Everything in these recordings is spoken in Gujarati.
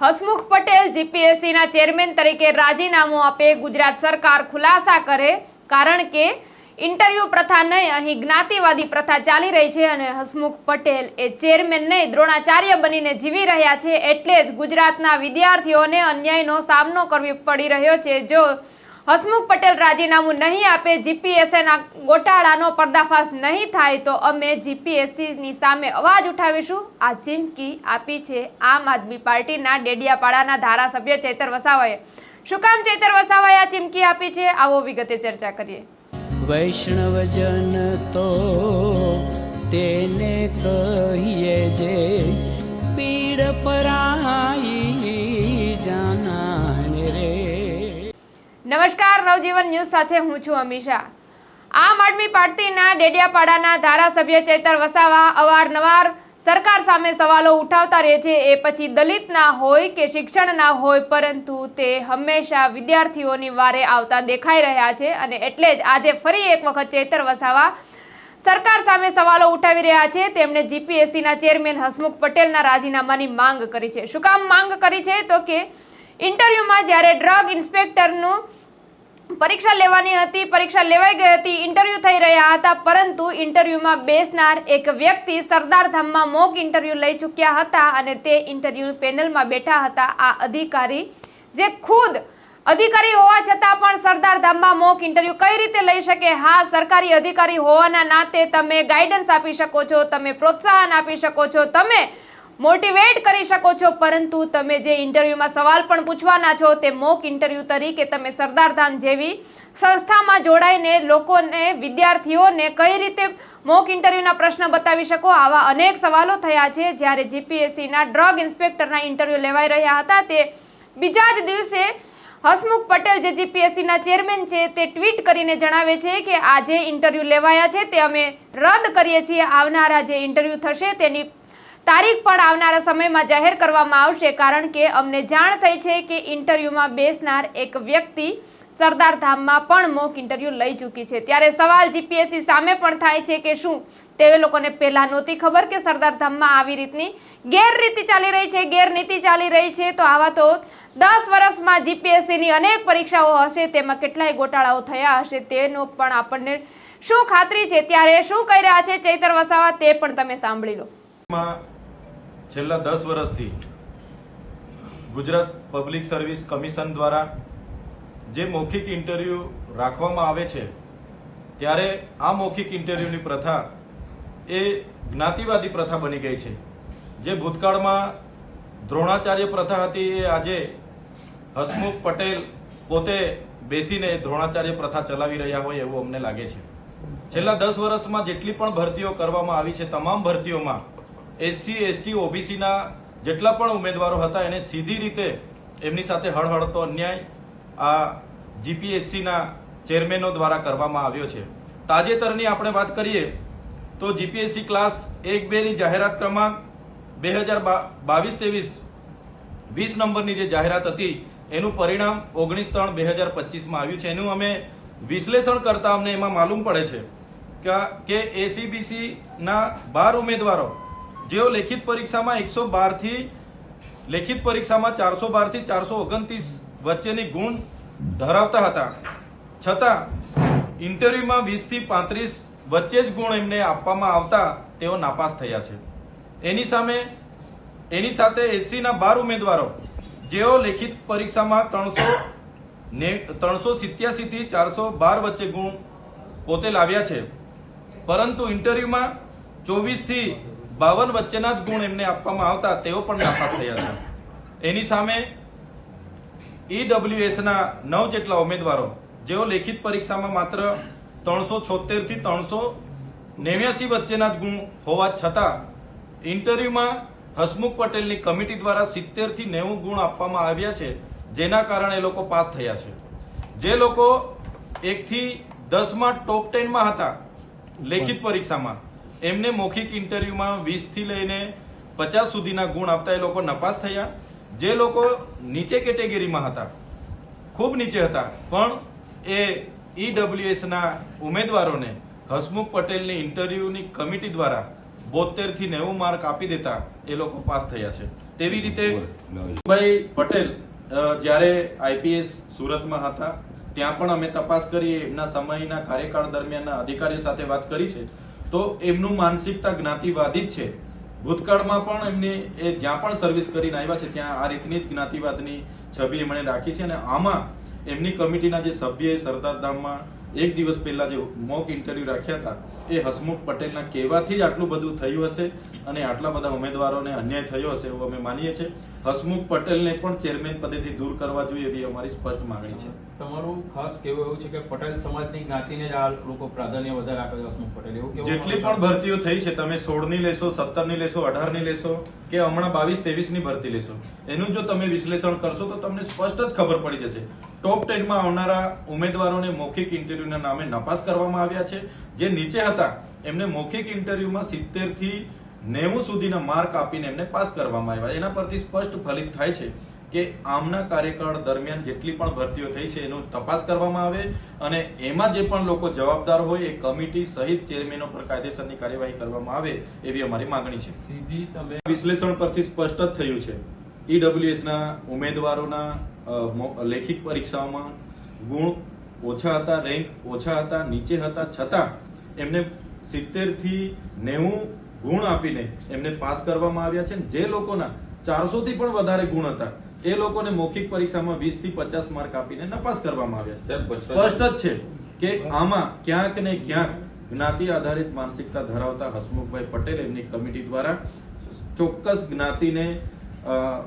હસમુખ પટેલ જીપીએસસીના ચેરમેન તરીકે રાજીનામું આપે ગુજરાત સરકાર ખુલાસા કરે, કારણ કે ઇન્ટરવ્યૂ પ્રથા નહીં, અહીં જ્ઞાતિવાદી પ્રથા ચાલી રહી છે અને હસમુખ પટેલ એ ચેરમેન નહીં, દ્રોણાચાર્ય બનીને જીવી રહ્યા છે એટલે જ ગુજરાતના વિદ્યાર્થીઓને અન્યાયનો સામનો કરવી પડી રહ્યો છે. જો હસમુખ પટેલ રાજીનામું નહીં આપે જીપીએસએના ગોટાળાનો પર્દાફાશ નહીં થાય તો અમે જીપીએસસીની સામે અવાજ ઉઠાવીશું. આ ચીમકી આપી છે આમ આદમી પાર્ટીના ડેડિયાપાડાના ધારાસભ્ય ચેતર વસાવાએ. શું કામ ચેતર વસાવાએ આ ચીમકી આપી છે? આવો વિગતે ચર્ચા કરીએ. વૈષ્ણવજન તો તેને કહીએ જે પીડ પરાઈ નમસ્કાર, નવજીવન ન્યૂઝ સાથે હું છું અમીષા. આમ આદમી પાર્ટીના ડેડિયાપાડાના ધારાસભ્ય ચેતર વસાવા અવારનવાર સરકાર સામે સવાલો ઉઠાવતા રહે છે. એ પછી દલિતના હોય કે શિક્ષણના હોય, પરંતુ તે હંમેશા વિદ્યાર્થીઓની વારે આવતા દેખાઈ રહ્યા છે અને એટલે જ આજે ફરી એક વખત ચેતર વસાવા સરકાર સામે સવાલો ઉઠાવી રહ્યા છે. તેમણે જીપીએસસીના ચેરમેન હસમુખ પટેલના રાજીનામાની માંગ કરી છે. શું કામ માંગ કરી છે? તો કે ઇન્ટરવ્યુમાં જ્યારે ડ્રગ ઇન્સ્પેક્ટરનું પરીક્ષા લેવાની હતી, પરીક્ષા લેવાઈ ગઈ હતી ઇન્ટરવ્યુ થઈ રહ્યા હતા, પરંતુ ઇન્ટરવ્યુમાં બેસનાર એક વ્યક્તિ સરદાર ધામમાં મોક ઇન્ટરવ્યુ લઈ ચૂક્યા હતા અને તે ઇન્ટરવ્યુ પેનલમાં બેઠા હતા. આ અધિકારી જે ખુદ અધિકારી હોવા છતાં પણ સરદાર ધામમાં મોક ઇન્ટરવ્યુ કઈ રીતે લઈ શકે? હા, સરકારી અધિકારી હોવાના નાતે તમે ગાઈડન્સ આપી શકો છો, તમે પ્રોત્સાહન આપી શકો છો, તમે મોટિવેટ કરી શકો છો, પરંતુ તમે જે ઇન્ટરવ્યુમાં સવાલ પણ પૂછવાના છો, તે મોક ઇન્ટરવ્યુ તરીકે તમે સરદારધામ જેવી સંસ્થામાં જોડાઈને લોકોને, વિદ્યાર્થીઓને કઈ રીતે મોક ઇન્ટરવ્યુના પ્રશ્ન બતાવી શકો? આવા અનેક સવાલો થયા છે, જ્યારે જીપીએસસીના ડ્રગ ઇન્સ્પેક્ટરના ઇન્ટરવ્યુ લેવાઈ રહ્યા હતા. તે બીજા જ દિવસે હસમુખ પટેલ, જે જીપીએસસીના ચેરમેન છે, તે ટ્વીટ કરીને જણાવે છે કે, આ જે ઇન્ટરવ્યુ લેવાયા છે, તે અમે રદ કરીએ છીએ. આવનારા જે ઇન્ટરવ્યુ થશે, તેની તારીખ પણ આવનારા સમયમાં જાહેર કરવામાં આવશે કારણ કે અમને જાણ થઈ છે કે ઇન્ટરવ્યુમાં બેસનાર એક વ્યક્તિ સરદાર ધામમાં પણ મોક ઇન્ટરવ્યુ લઈ ચૂકી છે. ત્યારે સવાલ જીપીએસસી સામે પણ થાય છે કે શું? તે લોકોને પહેલાં નહોતી ખબર કે સરદાર ધામમાં આવી રીતની ગેરરીતિ ચાલી રહી છે, ગેરનીતિ ચાલી રહી છે. તો આવા તો દસ વર્ષમાં જીપીએસસીની અનેક પરીક્ષાઓ હશે, તેમાં કેટલાય ગોટાળાઓ થયા હશે, તેનો પણ આપણને શું ખાતરી છે? ત્યારે શું કહી રહ્યા છે ચૈતર વસાવા તે પણ તમે સાંભળી લો. છેલ્લા દસ વર્ષથી ગુજરાત પબ્લિક સર્વિસ કમિશન દ્વારા જે મૌખિક ઇન્ટરવ્યુ રાખવામાં આવે છે, ત્યારે આ મૌખિક ઇન્ટરવ્યુની પ્રથા એ જ્ઞાતિવાદી પ્રથા બની ગઈ છે. જે ભૂતકાળમાં દ્રોણાચાર્ય પ્રથા હતી, એ આજે હસમુખ પટેલ પોતે બેસીને દ્રોણાચાર્ય પ્રથા ચલાવી રહ્યા હોય એવું અમને લાગે છે. છેલ્લા દસ વર્ષમાં જેટલી પણ ભરતીઓ કરવામાં આવી છે, તમામ ભરતીઓમાં એસસી એસટી ઓબીસીના જેટલા પણ ઉમેદવારો હતા, એને સીધી રીતે એમની સાથે હળહળતો અન્યાય. આ જીપીએસસીના ચેરમેનો દ્વારા કરવામાં આવ્યો છે. તાજેતરની આપણે વાત કરીએ તો જીપીએસસી ક્લાસ એક બેની જાહેરાત ક્રમાંક બે હજાર બાવીસ, ત્રેવીસ, વીસ નંબરની જે જાહેરાત હતી, એનું પરિણામ ઓગણીસ ત્રણ બે હજાર પચીસમાં આવ્યું છે. એનું અમે વિશ્લેષણ કરતા અમને એમાં માલુમ પડે છે કે- કે એસીબીસી ના બાર ઉમેદવારો જેઓ લેખિત પરીક્ષામાં એકસો બારથી લેખિત પરીક્ષામાં ચારસો બારથી ચારસો ઓગણત્રીસ વચ્ચેની ગુણ ધરાવતા હતા. છતાં, ઇન્ટરવ્યુમાં વીસથી પાંત્રીસ વચ્ચે જ ગુણ એમને આપવામાં આવતા તેઓ નાપાસ થયા છે. એની સામે, એની સાથે એસસી ના બાર ઉમેદવારો, જેઓ લેખિત પરીક્ષામાં ત્રણસો ત્રણસો સિત્યાસી થી ચારસો બાર વચ્ચે ગુણ પોતે લાવ્યા છે. પરંતુ ઇન્ટરવ્યુમાં ચોવીસથી બાવન વચ્ચેના જ ગુણ એમને આપવામાં આવતા, તેઓ પણ નાપાસ થયા છે. એની સામે ઈડબ્લ્યુએસના નવ જેટલા ઉમેદવારો, જેઓ લેખિત પરીક્ષામાં માત્ર ત્રણસો છોતેરથી ત્રણસો નેવ્યાસી વચ્ચેના જ ગુણ હોવા છતાં, ઇન્ટરવ્યુમાં હસમુખ પટેલની કમિટી દ્વારા સિત્તેરથી નેવું ગુણ આપવામાં આવ્યા છે, જેના કારણે એ લોકો પાસ થયા છે. જે લોકો એક થી દસમાં ટોપ ટેનમાં હતા, લેખિત પરીક્ષામાં એમને મૌખિક ઇન્ટરવ્યુમાં વીસથી લઈને પચાસ સુધીના ગુણ આપતા એ લોકો નપાસ થયા. જે લોકો નીચે કેટેગરીમાં હતા ખૂબ નીચે હતા પણ એ ઈડબ્લ્યુએસના ઉમેદવારોને હસમુખ પટેલની ઇન્ટરવ્યુની કમિટી દ્વારા બોતેરથી નેવું માર્ક આપી દેતા એ લોકો પાસ થયા છે. તેવી રીતે ભાઈ પટેલ જ્યારે આઈપીએસ સુરતમાં હતા ત્યાં પણ અમે તપાસ કરી એમના સમયના કાર્યકાળ દરમિયાનના અધિકારીઓ સાથે વાત કરી છે. તો એમનું માનસિકતા જ્ઞાતિવાદી જ છે. ભૂતકાળમાં પણ એમને એ જ્યાં પણ સર્વિસ કરીને આવ્યા છે, ત્યાં આ રીતની જ જ્ઞાતિવાદની છબી એમણે રાખી છે અને આમાં એમની કમિટીના જે સભ્ય સરદાર ધામમાં એક દિવસ પહેલા જે મોક ઇન્ટરવ્યુ રાખ્યા હતા એ હસમુખ પટેલના કહેવાથી જ આટલું બધું થયું હશે અને આટલા બધા ઉમેદવારોને અન્યાય થયો હશે એવું અમે માનીએ છીએ. હસમુખ પટેલને પણ ચેરમેન પદેથી દૂર કરવા જોઈએ એવી અમારી સ્પષ્ટ માંગણી છે. તમારું ખાસ કહેવું એવું છે કે પટેલ સમાજની જ્ઞાતિને જ આ લોકો પ્રાધાન્ય વધારે આપે છે હસમુખ પટેલ એવું કેવું જેટલી પણ ભરતીઓ થઈ છે તમે સોળની લેશો સત્તરની લેશો અઢારની લેશો કે હમણાં બાવીસ ત્રેવીસની ભરતી લેશો એનું જો તમે વિશ્લેષણ કરશો તો તમને સ્પષ્ટ જ ખબર પડી જશે. ટોપ ટેનમાં આવનારા ઉમેદવારોને મૌખિક ઇન્ટરવ્યુના નામે નપાસ કરવામાં આવ્યા છે. જે નીચે હતા એમને મૌખિક ઇન્ટરવ્યુમાં સિત્તેરથી નેવું સુધીના માર્ક આપીને એમને પાસ કરવામાં આવ્યા. એના પરથી સ્પષ્ટ ફલિત થાય છે કે આમના કાર્યકાળ દરમિયાન જેટલી પણ ભરતીઓ થઈ છે એનું તપાસ કરવામાં આવે અને એમાં જે પણ લોકો જવાબદાર હોય એ કમિટી સહિત ચેરમેનો પર કાયદેસરની કાર્યવાહી કરવામાં આવે એવી અમારી માંગણી છે. સીધી તમે વિશ્લેષણ પરથી સ્પષ્ટ જ થયું છે. ઈડબ્લ્યુએસ ના ઉમેદવારોના લેખિત પરીક્ષાઓમાં ગુણ ઓછા હતા રેન્ક ઓછા હતા નીચે હતા. છતાં એમને સિત્તેરથી નેવું ગુણ આપીને એમને પાસ કરવામાં આવ્યા છે. જે લોકોના ચારસો થી પણ વધારે ગુણ હતા એ લોકોને મૌખિક પરીક્ષામાં વીસથી પચાસ માર્ક આપીને નપાસ કરવામાં આવ્યા છે. સ્પષ્ટ જ છે કે આમાં ક્યાંક ને ક્યાંક જ્ઞાતિ આધારિત માનસિકતા ધરાવતા હસમુખભાઈ પટેલ એમની કમિટી દ્વારા ચોક્કસ જ્ઞાતિને અ,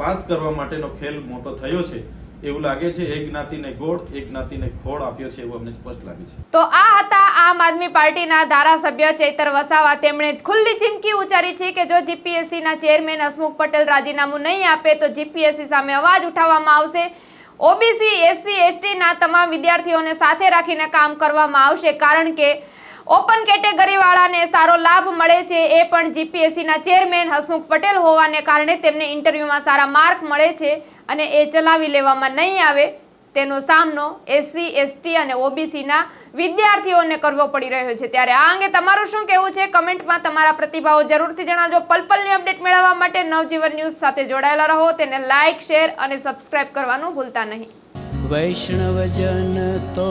પાસ કરવા માટેનો ખેલ મોટો થયો છે. એવું લાગે છે એક જ્ઞાતિને ગોળ એક જ્ઞાતિને ખોળ આપ્યો છે એવું અમને સ્પષ્ટ લાગે છે. તો આ હતા આમ આદમી પાર્ટીના ધારાસભ્ય ચૈતર વસાવા. તેમણે ખુલ્લી ચીમકી ઉચ્ચારી છે કે જો જીપીએસસી ના ચેરમેન હસમુખ પટેલ રાજીનામું નહીં આપે તો જીપીએસસી સામે અવાજ ઉઠાવવામાં આવશે. ઓબીસી, એસસી, એસટીના તમામ વિદ્યાર્થીઓને સાથે રાખીને કામ કરવામાં આવશે કારણ કે ઓપન કેટેગરી વાળાને સારો લાભ મળે છે એ પણ જીપીએસસી ના ચેરમેન હસમુખ પટેલ હોવાને કારણે તેમને ઇન્ટરવ્યુમાં સારા માર્ક મળે છે અને એ ચલાવી લેવામાં નહીં આવે તેનો સામનો એસસી, એસટી અને ઓબીસીના વિદ્યાર્થીઓને કરવો પડી રહ્યો છે. ત્યારે આ અંગે તમારું શું કહેવું છે? કમેન્ટમાં તમારા પ્રતિભાવો જરૂરથી જણાવજો. પલપલની અપડેટ મેળવવા માટે નવજીવન ન્યૂઝ સાથે જોડાયેલા રહો. તેને લાઇક, શેર અને સબસ્ક્રાઇબ કરવાનું ભૂલતા નહીં. વૈષ્ણવજન તો